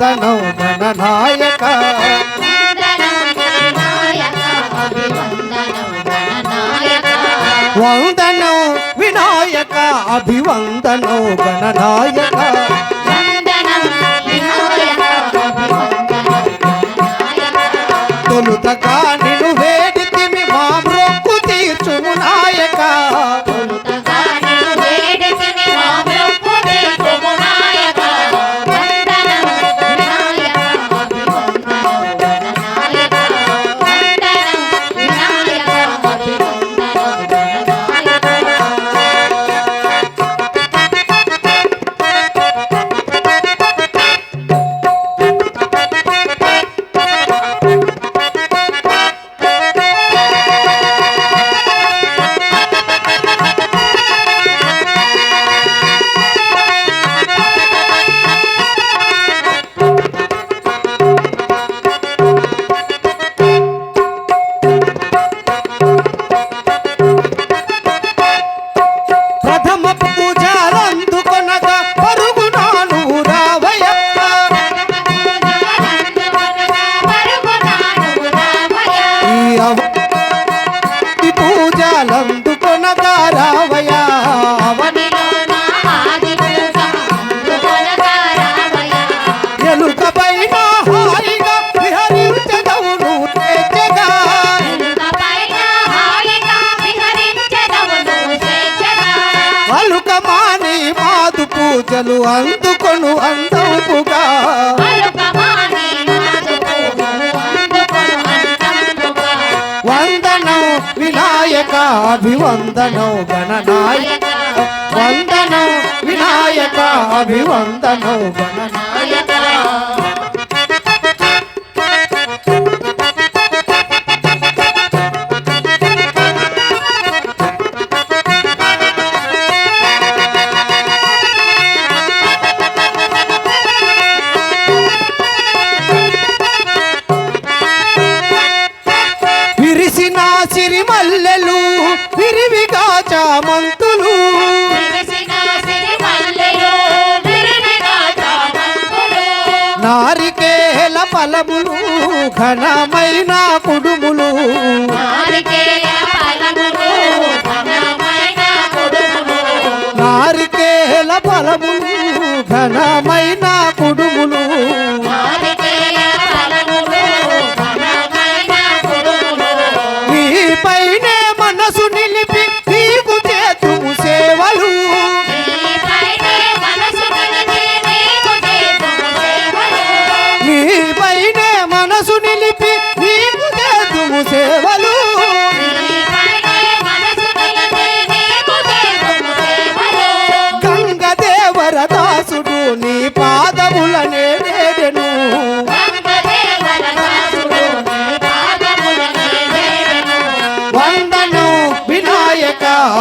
అభివందనం మన నాయక వినాయక వందనం వినాయక అభివందనం గణనాయక. తొలుతగా పూజలందుకొనగా రావయ్యా హాయిగా విహరించదవును తెచ్చగా మాదు పూజలు అందుకొను అందవుగా వినాయక అభివందనం గణనాయక. వందనం వినాయక అభివందనం గణనాయక. నారికేల ఫలములు ఘనమైన కుడుములు నారికేల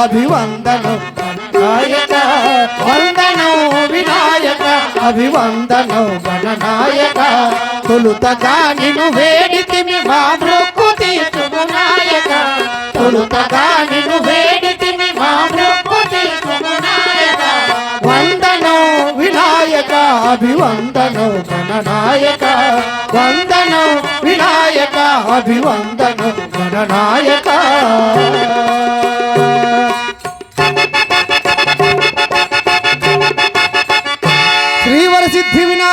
అభివందనం. గణనాయక వందనం వినాయక. అభివందనం గణనాయక తొలుతగా నిన్ను వేడితిమి మా మొక్కు తీర్చుము నాయక. తొలుతగా నిన్ను వేడితిమి మా మొక్కు తీర్చుము నాయక. వందనం వినాయక. అభివందనం గణనాయక వందనం వినాయక. అభివందనం గణనాయక